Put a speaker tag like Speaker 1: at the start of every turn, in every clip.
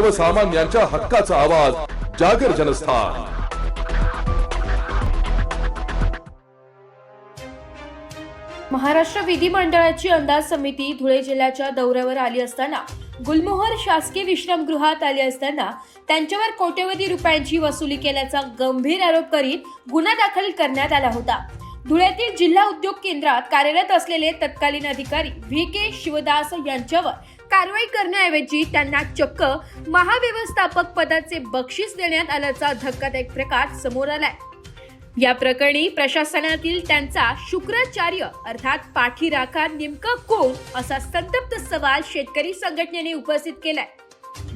Speaker 1: सर्वसामान्यांच्या हक्काचा आवाज जागर जनस्थान.
Speaker 2: महाराष्ट्र विधिमंडळाची अंदाज समिती धुळे जिल्ह्याच्या दौऱ्यावर आली असताना गुलमोहर शासकीय विश्रामगृहात आले असताना त्यांच्यावर कोट्यवधी रुपयांची वसुली केल्याचा गंभीर आरोप करीत गुन्हा दाखल करण्यात आला होता. धुळ्यातील जिल्हा उद्योग केंद्रात कार्यरत असलेले तत्कालीन अधिकारी व्ही के शिवदास यांच्यावर कारवाई करण्याऐवजी त्यांना चक्क महाव्यवस्थापक पदाचे बक्षीस देण्यात आल्याचा धक्कादायक प्रकार समोर आलाय. या प्रकरणी प्रशासनातील त्यांचा शुक्राचार्य अर्थात पाठीराखा नेमकं कोण असा संतप्त सवाल शेतकरी संघटनेने उपस्थित केलाय.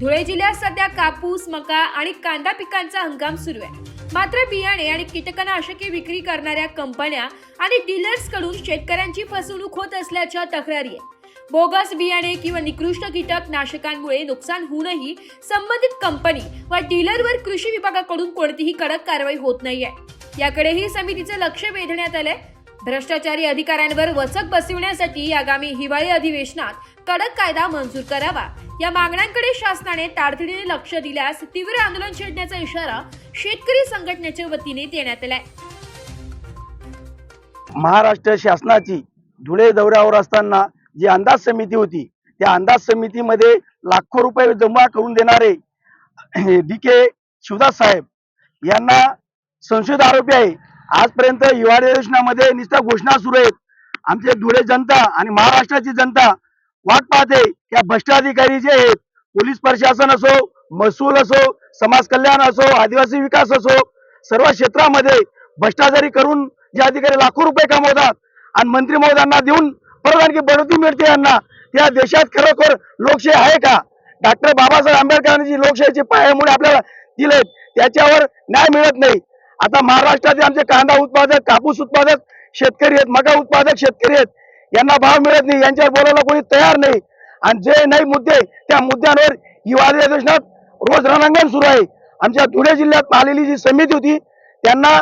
Speaker 2: धुळे जिल्ह्यात सध्या कापूस मका आणि कांदा पिकांचा हंगाम सुरू आहे. मात्र बियाणे आणि कीटकनाशके विक्री करणाऱ्या कंपन्या आणि डीलर्सकडून शेतकऱ्यांची फसवणूक होत असल्याच्या तक्रारी आहे बोगस बियाणे किंवा निकृष्ट कीटकनाशकांमुळे नुकसान होऊनही संबंधित कंपनी व डीलरवर कृषी विभागाकडून कोणतीही कडक कारवाई होत नाहीये. याकडेही समितीचं लक्ष वेधण्यात आलंय. भ्रष्टाचारी अधिकाऱ्यांवर वचक बसविण्यासाठी आगामी हिवाळी अधिवेशनात कडक कायदा मंजूर करावा. या मागण्यांकडे शासनाने तातडीने लक्ष दिल्यास तीव्र आंदोलन छेडण्याचा इशारा शेतकरी संघटनेच्या वतीने देण्यात आलाय.
Speaker 3: महाराष्ट्र शासनाची धुळे दौऱ्यावर असताना जी अंदाज समिती होती त्या अंदाज समितीमध्ये लाखो रुपये जमा करून देणारे डी के शिवदास साहेब यांना संशयित आरोपी आहे. आजपर्यंत हिवाळी अधिवेशनामध्ये नुसत्या घोषणा सुरू आहेत. आमचे धुळे जनता आणि महाराष्ट्राची जनता वाट पाहते. या भ्रष्टाधिकारी जे आहेत पोलीस प्रशासन असो महसूल असो समाज कल्याण असो आदिवासी विकास असो सर्व क्षेत्रामध्ये भ्रष्टाचारी करून जे अधिकारी लाखो रुपये कमवतात आणि मंत्री महोदयांना देऊन परवानगी बढती मिळते यांना या देशात खरोखर लोकशाही आहे का? डॉक्टर बाबासाहेब आंबेडकरांनी जी लोकशाहीची पायामुळे आपल्याला दिले त्याच्यावर न्याय मिळत नाही. आता महाराष्ट्रातील आमचे कांदा उत्पादक कापूस उत्पादक शेतकरी आहेत मका उत्पादक शेतकरी आहेत यांना भाव मिळत नाही यांच्यावर बोलायला कोणी तयार नाही. आणि जे नाही मुद्दे त्या मुद्द्यांवर युवा अधिवेशनात रोज रणांगण सुरू आहे. आमच्या धुळे जिल्ह्यात आलेली जी समिती होती त्यांना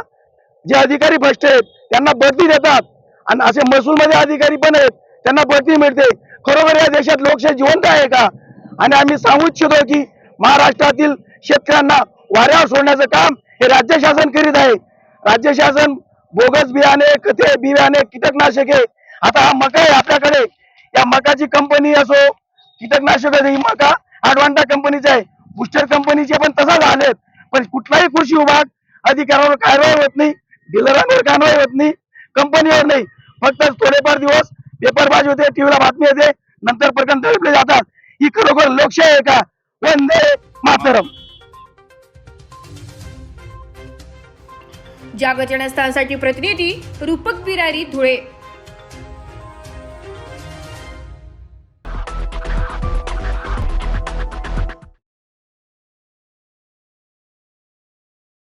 Speaker 3: जे अधिकारी भ्रष्ट आहेत त्यांना बढती देतात. आणि असे महसूलमध्ये अधिकारी पण आहेत त्यांना बढती मिळते. खरोखर या देशात लोकशाही जिवंत आहे का? आणि आम्ही सांगू इच्छितो की महाराष्ट्रातील शेतकऱ्यांना वाऱ्यावर सोडण्याचं काम हे राज्य शासन करीत आहे. राज्य शासन बोगस बियाणे खते बियाणे कीटकनाशके आता हा मका आहे आपल्याकडे. या मकाची कंपनी असो कीटकनाशक मका अडवांटा कंपनीचा आहे. बुस्टर कंपनीचे पण तसंच झालेत पण कुठलाही कृषी विभाग अधिकाऱ्यावर कारवाई होत नाही डीलरांवर कारवाई होत नाही कंपनीवर नाही. फक्त थोडेफार दिवस पेपरबाजी होते टीव्हीला बातमी येते नंतर प्रकरण दडपले जातात. ही खरोखर लोकशाही आहे का? वंदे मातरम.
Speaker 2: जागरण प्रतिनिधी रूपक बिरारी धुळे.